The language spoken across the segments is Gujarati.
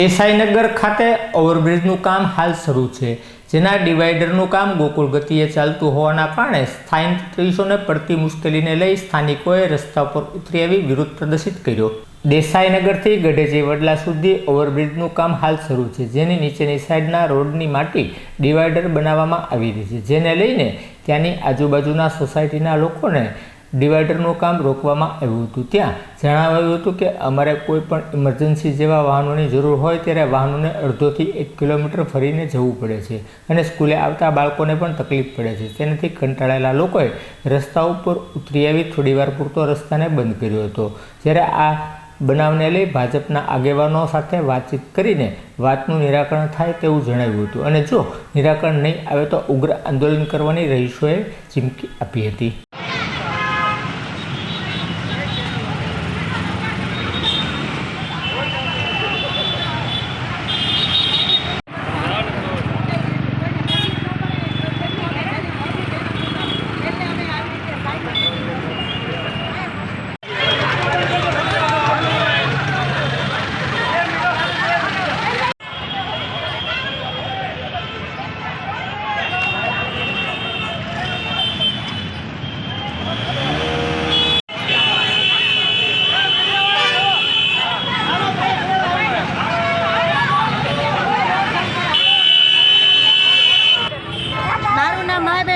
દેસાઈનગર ખાતે ઓવરબ્રિજનું કામ હાલ શરૂ છે, જેના ડિવાઈડરનું કામ ગોકુળ ગતિએ ચાલતું હોવાના કારણે સ્થાનિકોને પડતી મુશ્કેલીને લઈ સ્થાનિકોએ રસ્તા પર ઉતરી આવી વિરોધ પ્રદર્શિત કર્યો. દેસાઈનગરથી ગઢેજી વડલા સુધી ઓવરબ્રિજનું કામ હાલ શરૂ છે, જેની નીચેની સાઈડના રોડની માટી ડિવાઈડર બનાવવામાં આવી રહી છે, જેને લઈને ત્યાંની આજુબાજુના સોસાયટીના લોકોને ડિવાઈડરનું કામ રોકવામાં આવ્યું હતું. ત્યાં જણાવાયું હતું કે અમારે કોઈ પણ ઇમરજન્સી જેવા વાહનોની જરૂર હોય ત્યારે વાહનોને અડધોથી એક કિલોમીટર ફરીને જવું પડે છે અને સ્કૂલે આવતા બાળકોને પણ તકલીફ પડે છે. તેનાથી કંટાળેલા લોકોએ રસ્તા ઉપર ઉતરી આવી થોડીવાર પૂરતો રસ્તાને બંધ કર્યો હતો. જ્યારે આ બનાવને લઈ ભાજપના આગેવાનો સાથે વાતચીત કરીને વાતનું નિરાકરણ થાય તેવું જણાવ્યું હતું. અને જો નિરાકરણ નહીં આવે તો ઉગ્ર આંદોલન કરવાની રહીશોએ ચીમકી આપી હતી મારું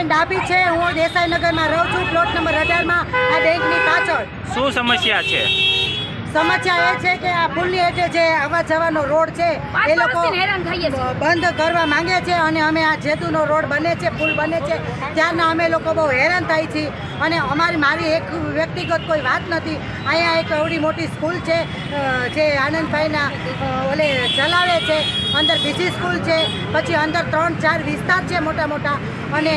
નામ ડાબી છે. હું દેસાઈનગરમાં રહું છું. પ્લોટ નંબર અઢારમાં આ બેંકની પાછળ. શું સમસ્યા છે? સમસ્યા એ છે કે આ પુલની હેઠે જે આવવા જવાનો રોડ છે એ લોકો બંધ કરવા માંગે છે અને અમે આ જેતુનો રોડ બને છે પુલ બને છે. ત્યારના અમે લોકો બહુ હેરાન થાય છીએ. અને અમારી મારી એક વ્યક્તિગત કોઈ વાત નથી. અહીંયા એક એવડી મોટી સ્કૂલ છે જે આનંદભાઈના ઓલે ચલાવે છે. અંદર બીજી સ્કૂલ છે પછી અંદર ત્રણ ચાર વિસ્તાર છે મોટા મોટા. અને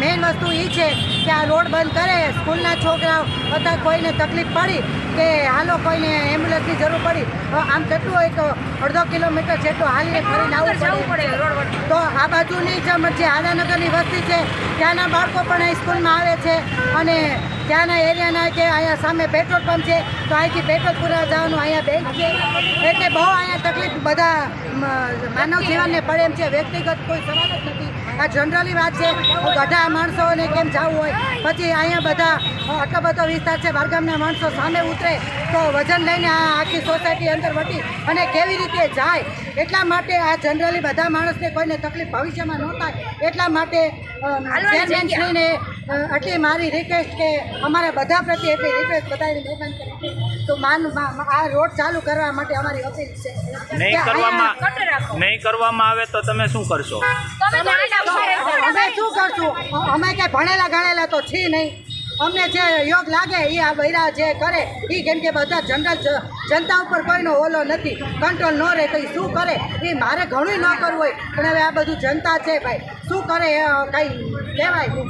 મેઇન વસ્તુ એ છે કે આ રોડ બંધ કરે સ્કૂલના છોકરાઓ અથવા કોઈને તકલીફ પડી કે હાલો કોઈને એમ્બ્યુલન્સની જરૂર પડી. તો આમ કેટલું એક અડધો કિલોમીટર જેટલું હાલીને ફરીને આવવું પડે. તો આ બાજુની જે જે આદાનગરની વસ્તી છે ત્યાંના બાળકો પણ એ સ્કૂલમાં આવે છે. અને ત્યાંના એરિયાના કે અહીંયા સામે પેટ્રોલ પંપ છે તો અહીંથી પેટ્રોલ પૂરા જવાનું અહીંયા બેંક છે. એટલે બહુ અહીંયા તકલીફ બધા માનવ જીવનને પડે એમ છે. વ્યક્તિગત કોઈ સવાલ જ નથી. આ જનરલી વાત છે બધા માણસોને કેમ જવું હોય? પછી અહીંયા બધા આટલો બધો વિસ્તાર છે બારગામના માણસો સામે ઉતરે તો વજન લઈને આ આખી સોસાયટી અંદર વટી અને કેવી રીતે જાય? એટલા માટે આ જનરલી બધા માણસને કોઈને તકલીફ ભવિષ્યમાં ન થાય. એટલા માટે ચેરમેનશ્રીને અ, આટલી મારી રિક્વેસ્ટ કે અમારા બધા પ્રત્યે એટલી રિક્વેસ્ટ બધાની મહેરબાની તો માન આ રોડ ચાલુ કરવા માટે અમારી અપીલ છે. નહીં કરવામાં નહીં કરવામાં આવે તો તમે શું કરશો? અમે શું કરશું? અમે કે ભણેલા ગણેલા તો છીએ નહીં. અમને જે યોગ લાગે એ આ બૈરા જે કરે એ કેમ કે બધા જનરલ જનતા ઉપર કોઈનો ઓલો નથી. કંટ્રોલ ન રહે તો એ શું કરે? એ મારે ઘણું ન કરવું હોય પણ હવે આ બધું જનતા છે ભાઈ. શું કરે કંઈ કહેવાય નહીં.